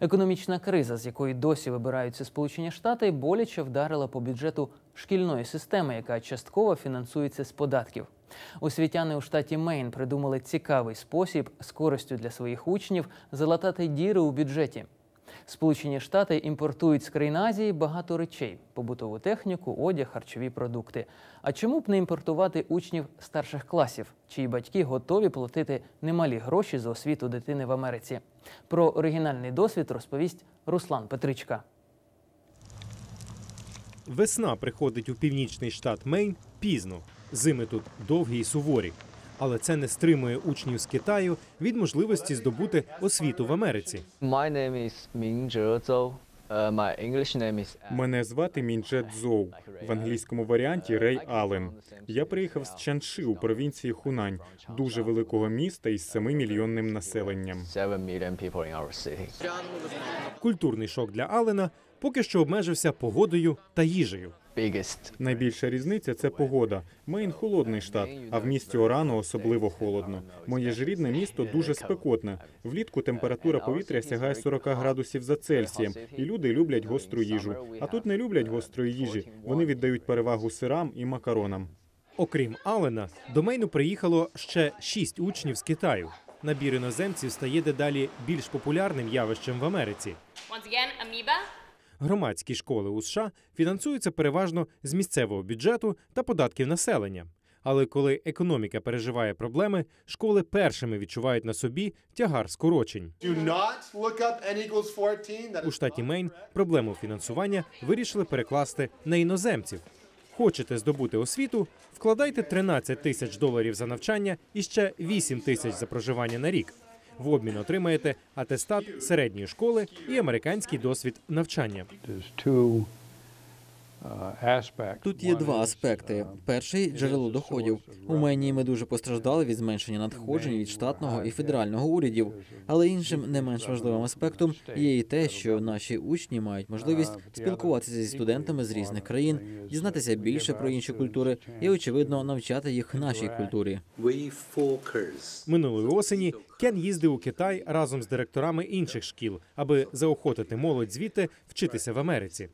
Економічна криза, з якої досі вибираються Сполучені Штати, боляче вдарила по бюджету шкільної системи, яка частково фінансується з податків. Освітяни у штаті Мейн придумали цікавий спосіб з користю для своїх учнів залатати діри у бюджеті. Сполучені Штати імпортують з країн Азії багато речей: побутову техніку, одяг, харчові продукти. А чому б не імпортувати учнів старших класів, чиї батьки готові платити немалі гроші за освіту дитини в Америці? Про оригінальний досвід розповість Руслан Петричка. Весна приходить у північний штат Мейн пізно. Зими тут довгі й суворі. Але це не стримує учнів з Китаю від можливості здобути освіту в Америці. Uh, Мене звати Мінджет Зоу. В англійському варіанті Рей Аллен. Я приїхав з Чанши у провінції Хунань, дуже великого міста із 7 мільйонним населенням. 7 million people in our city. Культурний шок для Алена поки що обмежився погодою та їжею. Biggest. Найбільша різниця це погода. Мейн холодний штат, а в місті Орано особливо холодно. Моє ж рідне місто дуже спекотне. Влітку температура повітря сягає 40 градусів за Цельсієм, і люди люблять гостру їжу. А тут не люблять гострої їжі. Вони віддають перевагу сирам і макаронам. Окрім Алена, до Мейну приїхало ще шість учнів з Китаю. Набір іноземців стає дедалі більш популярним явищем в Америці. Громадські школи у США фінансуються переважно з місцевого бюджету та податків населення. Але коли економіка переживає проблеми, школи першими відчувають на собі тягар скорочень. Do not look up n equals 14. That У штаті Мейн проблему фінансування вирішили перекласти на іноземців. Хочете здобути освіту? Вкладайте 13 тисяч доларів за навчання і ще 8 тисяч за проживання на рік. В обмін отримаєте атестат середньої школи і американський досвід навчання. Тут є два аспекти: uh, перший джерело доходів. У Мені ми дуже постраждали від зменшення надходжень від штатного і федерального урядів. Але іншим не менш важливим аспектом є і те, що наші учні мають можливість спілкуватися зі студентами з різних країн, дізнатися більше про інші культури і, очевидно, навчати їх нашій культурі. Минулої осені Кен їздив у Китай разом з директорами інших шкіл, аби заохотити молодь звідти вчитися в Америці.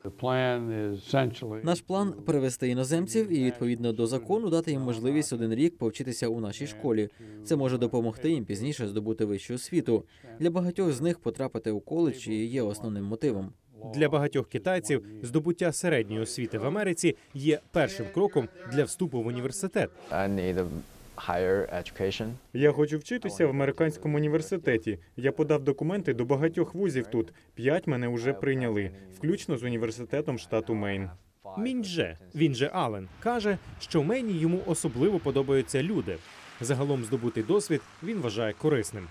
Наш план перевести іноземців і відповідно до закону дати їм можливість один рік повчитися у нашій школі. Це може допомогти їм пізніше здобути вищу освіту. Для багатьох з них потрапити у коледж і є основним мотивом. Для багатьох китайців здобуття середньої освіти в Америці є першим кроком для вступу в університет. Я хочу вчитися в американському університеті. Я подав документи до багатьох вузів тут. П'ять мене вже прийняли, включно з університетом штату Мейн. Міндже, він же Ален, каже, що в Мені йому особливо подобаються люди. Загалом здобутий досвід він вважає корисним.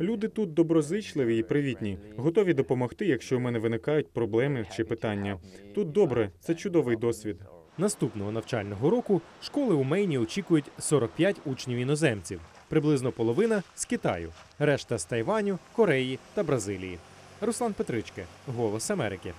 Люди тут доброзичливі і привітні, готові допомогти, якщо у мене виникають проблеми чи питання. Тут добре, це чудовий досвід. Наступного навчального року школи у Мейні очікують 45 учнів іноземців, приблизно половина з Китаю, решта з Тайваню, Кореї та Бразилії. Руслан Петрички, Голос Америки.